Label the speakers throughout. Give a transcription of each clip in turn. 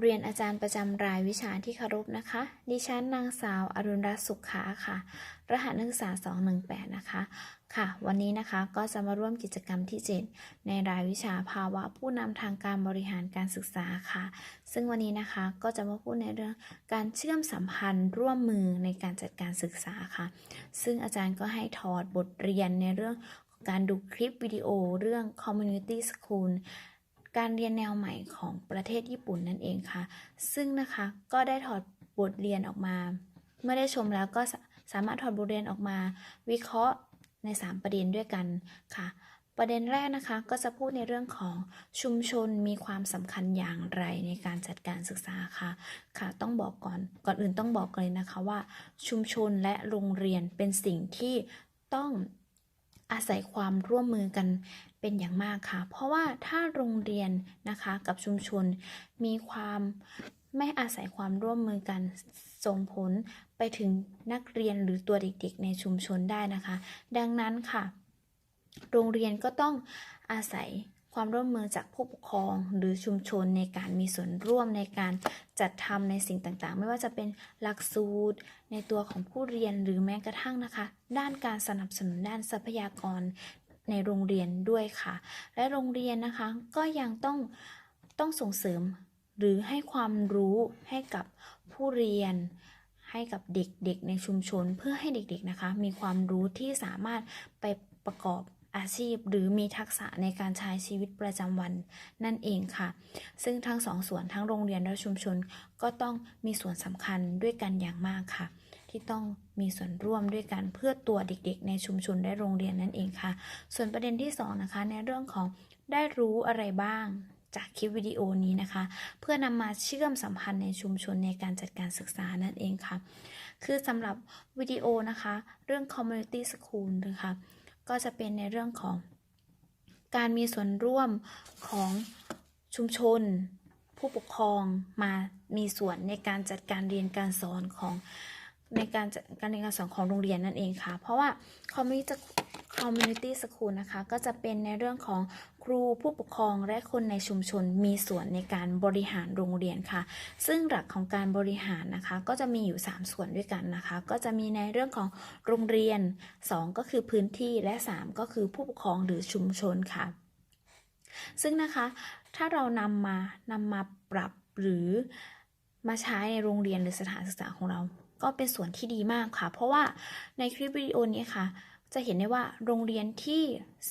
Speaker 1: เรียนอาจารย์ประจำรายวิชาที่เคารพนะคะ ดิฉันนางสาวอรุณรัตน์สุขาค่ะ รหัสนักศึกษา 218 นะคะ ค่ะ วันนี้นะคะก็จะมาร่วมกิจกรรมที่ 7 ในรายวิชาภาวะผู้นำทางการบริหารการศึกษาค่ะ ซึ่งวันนี้นะคะก็จะมาพูดในเรื่องการเชื่อมสัมพันธ์ร่วมมือในการจัดการศึกษาค่ะ ซึ่งอาจารย์ก็ให้ถอดบทเรียนในเรื่องการดูคลิปวิดีโอเรื่อง community school การเรียนแนวใหม่ของประเทศญี่ปุ่นนั่นเองค่ะ ซึ่งนะคะก็ได้ถอดบทเรียนออกมา เมื่อได้ชมแล้วก็สาสามารถถอดบทเรียนออกมา วิเคราะห์ใน 3 ประเด็นด้วยกันค่ะ ประเด็นแรกนะคะก็จะพูดในเรื่องของชุมชนมีความสำคัญอย่างไรในการจัดการศึกษาค่ะค่ะ ต้องบอกก่อนก่อนอื่นต้องบอกก่อนเลยนะคะว่า ชุมชนและโรงเรียนเป็นสิ่งที่ต้อง อาศัยความร่วมมือกันเป็นอย่างมากค่ะ เพราะว่าถ้าโรงเรียนนะคะกับชุมชนมีความไม่อาศัยความร่วมมือกันส่งผลไปถึงนักเรียนหรือตัวเด็กๆ ในชุมชนได้นะคะ ดังนั้นค่ะ โรงเรียนก็ต้องอาศัย ความร่วมมือจากผู้ปกครองหรือชุมชนในการมีส่วนร่วมในการจัดทำในสิ่งต่างๆ ไม่ว่าจะเป็นหลักสูตร ในตัวของผู้เรียนหรือแม้กระทั่งนะคะ ด้านการสนับสนุนด้านทรัพยากรในโรงเรียนด้วยค่ะ และโรงเรียนนะคะก็ยังต้องต้องส่งเสริมหรือให้ความรู้ให้กับผู้เรียนให้กับเด็กๆในชุมชนเพื่อให้เด็กๆนะคะ มีความรู้ที่สามารถไปประกอบ อาชีพ หรือมีทักษะในการใช้ชีวิตประจำวันนั่นเองค่ะ ซึ่งทั้งสองส่วนทั้งโรงเรียนและชุมชนก็ต้องมีส่วนสำคัญด้วยกันอย่างมากค่ะ ที่ต้องมีส่วนร่วมด้วยกันเพื่อตัวเด็กๆ ในชุมชนและโรงเรียนนั่นเองค่ะ ส่วนประเด็นที่สองนะคะในเรื่องของได้รู้อะไรบ้างจากคลิปวิดีโอนี้นะคะ เพื่อนำมาเชื่อมสัมพันธ์ในชุมชนในการจัดการศึกษานั่นเองค่ะ คือสำหรับวิดีโอนะคะ เรื่อง community school นะคะ ก็จะเป็นในเรื่องของการมีส่วนร่วมของชุมชน ผู้ปกครองมามีส่วนในการจัดการเรียนการสอนของในการจัดการเรียนการสอนของโรงเรียนนั่นเองค่ะ เพราะว่าคอมมิวนิสต์ community school นะคะ ก็จะเป็นในเรื่องของครูผู้ปกครองและคนในชุมชนมีส่วนในการบริหารโรงเรียนค่ะ ซึ่งหลักของการบริหารนะคะ ก็จะมีอยู่ 3 ส่วนด้วยกันนะคะ ก็จะมีในเรื่องของโรงเรียน 2 ก็คือพื้นที่และ 3 ก็คือผู้ปกครองหรือชุมชนค่ะ ซึ่งนะคะถ้าเรานำมานำมาปรับหรือมาใช้ในโรงเรียนหรือสถานศึกษาของเรา ก็เป็นส่วนที่ดีมากค่ะ เพราะว่าในคลิปวิดีโอนี้ค่ะ จะเห็นได้ว่าโรงเรียนที่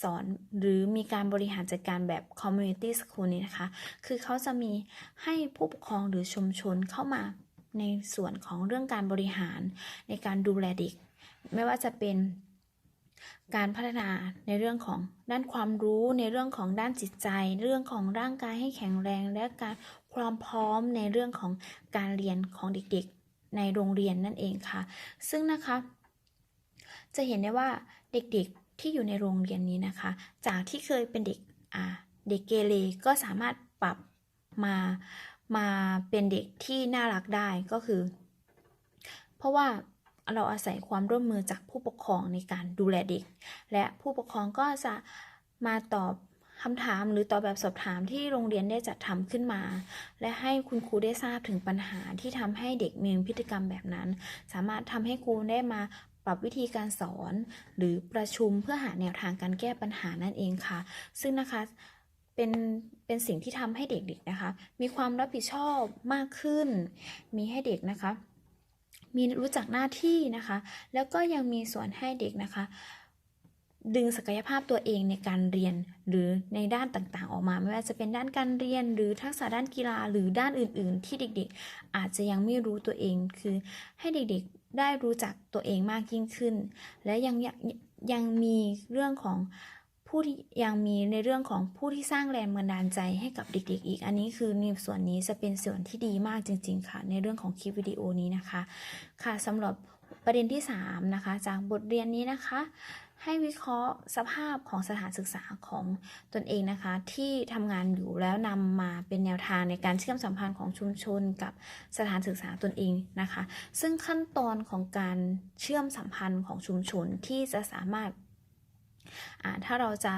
Speaker 1: สอนหรือมีการบริหารจัดการแบบ community school นี้นะคะ คือเขาจะมีให้ผู้ปกครองหรือชุมชนเข้ามาในส่วนของเรื่องการบริหารในการดูแลเด็ก ไม่ว่าจะเป็นการพัฒนาในเรื่องของด้านความรู้ในเรื่องของด้านจิตใจ เรื่องของร่างกายให้แข็งแรง และการความพร้อมในเรื่องของการเรียนของเด็กๆ ในโรงเรียนนั่นเองค่ะ ซึ่งนะคะ จะเห็นได้ว่าเด็กๆที่อยู่ในโรงเรียนนี้นะคะ จากที่เคยเป็นเด็กเด็กเกเรก็สามารถปรับมามาเป็นเด็กที่น่ารักได้ก็คือ เพราะว่าเราอาศัยความร่วมมือจากผู้ปกครองในการดูแลเด็ก และผู้ปกครองก็จะมาตอบคำถามหรือตอบแบบสอบถามที่โรงเรียนได้จัดทำขึ้นมา และให้คุณครูได้ทราบถึงปัญหาที่ทำให้เด็กมีพฤติกรรมแบบนั้น สามารถทำให้ครูได้มา ปรับวิธีการสอน หรือประชุมเพื่อหาแนวทางการแก้ปัญหานั่นเองค่ะ ซึ่งนะคะเป็นเป็นสิ่งที่ทำให้เด็กๆนะคะ มีความรับผิดชอบมากขึ้น มีให้เด็กนะคะ มีรู้จักหน้าที่นะคะ แล้วก็ยังมีส่วนให้เด็กนะคะ ดึงศักยภาพตัวเองในการเรียนหรือในด้านต่างๆ ออกมา ไม่ว่าจะเป็นด้านการเรียนหรือทักษะด้านกีฬาหรือด้านอื่น ๆ ที่เด็กๆ อาจจะยังไม่รู้ตัวเองคือให้เด็กๆได้รู้จักตัวเองมากยิ่งขึ้น และยังยังยังมีเรื่องของผู้ที่ยังมีในเรื่องของผู้ที่สร้างแรงบันดาลใจให้กับเด็ก ๆ อีก อันนี้คือในส่วนนี้จะเป็นส่วนที่ดีมากจริง ๆ ค่ะ ในเรื่องของคลิปวิดีโอนี้นะคะ ค่ะสำหรับ ประเด็นที่3นะคะจากบทเรียนนี้นะคะ ให้วิเคราะห์สภาพของสถานศึกษาของตนเองนะคะ ที่ทำงานอยู่แล้วนำมาเป็นแนวทางในการเชื่อมสัมพันธ์ของชุมชนกับสถานศึกษาตนเองนะคะ ซึ่งขั้นตอนของการเชื่อมสัมพันธ์ของชุมชนที่จะสามารถ ถ้าเราจะ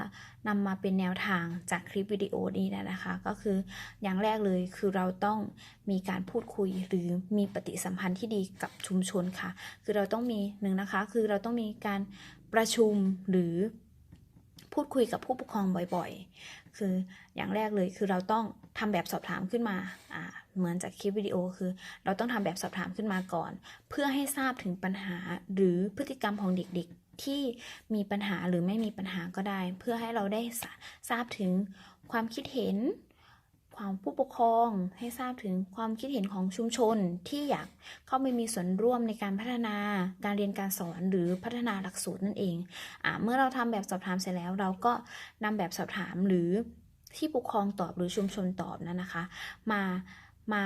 Speaker 1: นำมาเป็นแนวทางจากคลิปวิดีโอนี้นะคะ ก็คืออย่างแรกเลยคือเราต้องมีการพูดคุยหรือมีปฏิสัมพันธ์ที่ดีกับชุมชนค่ะ คือเราต้องมีหนึ่งนะคะ คือเราต้องมีการประชุมหรือพูดคุยกับผู้ปกครองบ่อยๆ คืออย่างแรกเลยคือเราต้องทำแบบสอบถามขึ้นมาอ่าเหมือนจากคลิปวิดีโอคือ เราต้องทำแบบสอบถามขึ้นมาก่อน เพื่อให้ทราบถึงปัญหาหรือพฤติกรรมของเด็กๆ ที่มีปัญหาหรือไม่มีปัญหาก็ได้ เพื่อให้เราได้ทราทราบถึงความคิดเห็น ความผู้ปกครองให้ทราบถึงความคิดเห็นของชุมชนที่อยากเข้าไปมีส่วนร่วมในการพัฒนาการเรียนการสอนหรือพัฒนาหลักสูตรนั่นเองอเมื่อเราทำแบบสอบถามเสร็จแล้ว เราก็นำแบบสอบถามหรือที่ปกครองตอบหรือชุมชนตอบนั้นนะคะ มามา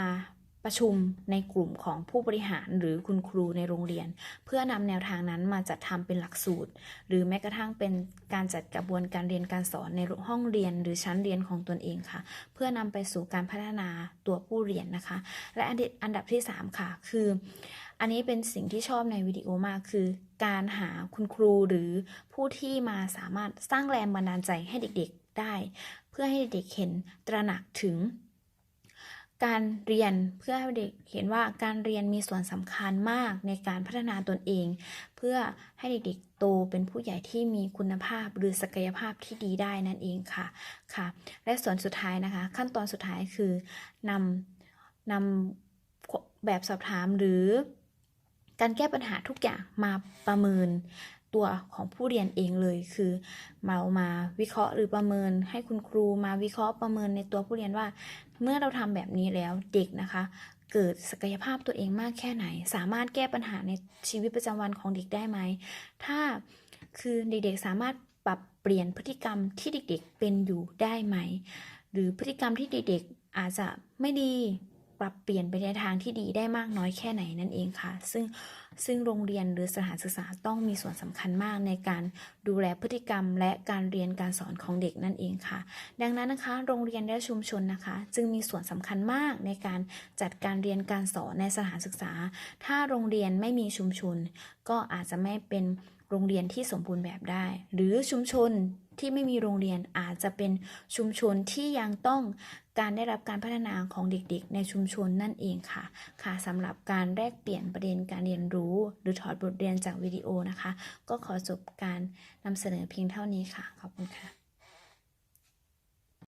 Speaker 1: ประชุมในกลุ่มของผู้บริหารหรือคุณครูในโรงเรียน เพื่อนำแนวทางนั้นมาจัดทำเป็นหลักสูตร หรือแม้กระทั่งเป็นการจัดกระบวนการเรียนการสอนในห้องเรียนหรือชั้นเรียนของตนเองค่ะ เพื่อนำไปสู่การพัฒนาตัวผู้เรียนนะคะ และอันที่อันดับที่ 3 ค่ะ คือ อันนี้เป็นสิ่งที่ชอบในวิดีโอมากคือ การหาคุณครูหรือผู้ที่มาสามารถสร้างแรงบันดาลใจให้เด็กๆได้ เพื่อให้เด็กเห็นตระหนักถึง การเรียนเพื่อให้เด็กเห็นว่าการเรียนมีส่วนสำคัญมากในการพัฒนาตนเอง เพื่อให้เด็กๆโตเป็นผู้ใหญ่ที่มีคุณภาพหรือศักยภาพที่ดีได้นั่นเองค่ะค่ะ และส่วนสุดท้ายนะคะ ขั้นตอนสุดท้ายคือนำนำแบบสอบถามหรือการแก้ปัญหาทุกอย่างมาประเมิน ตัวของผู้เรียนเองเลยคือเรามาวิเคราะห์หรือประเมิน ให้คุณครูมาวิเคราะห์ประเมินในตัวผู้เรียนว่า เมื่อเราทำแบบนี้แล้วเด็กนะคะ เกิดศักยภาพตัวเองมากแค่ไหน สามารถแก้ปัญหาในชีวิตประจำวันของเด็กได้ไหมถ้าคือเด็กๆสามารถปรับเปลี่ยนพฤติกรรมที่เด็กๆเป็นอยู่ได้ไหม หรือพฤติกรรมที่เด็กๆอาจจะไม่ดี ปรับเปลี่ยนไปในทางที่ดีได้มากน้อยแค่ไหนนั่นเองค่ะ ซึ่งซึ่งโรงเรียนหรือสถานศึกษาต้องมีส่วนสำคัญมากในการดูแลพฤติกรรม และการเรียนการสอนของเด็กนั่นเองค่ะ ดังนั้นนะคะ โรงเรียนและชุมชนนะคะ จึงมีส่วนสำคัญมากในการจัดการเรียนการสอนในสถานศึกษา ถ้าโรงเรียนไม่มีชุมชน ก็อาจจะไม่เป็นโรงเรียนที่สมบูรณ์แบบได้ หรือชุมชน ที่ไม่มีโรงเรียนอาจจะเป็นชุมชนที่ยังต้องการได้รับการพัฒนาของเด็กๆ ในชุมชนนั่นเองค่ะ ค่ะสำหรับการแลกเปลี่ยนประเด็นการเรียนรู้ หรือถอดบทเรียนจากวิดีโอนะคะ ก็ขอจบการนำเสนอเพียงเท่านี้ค่ะ ขอบคุณค่ะ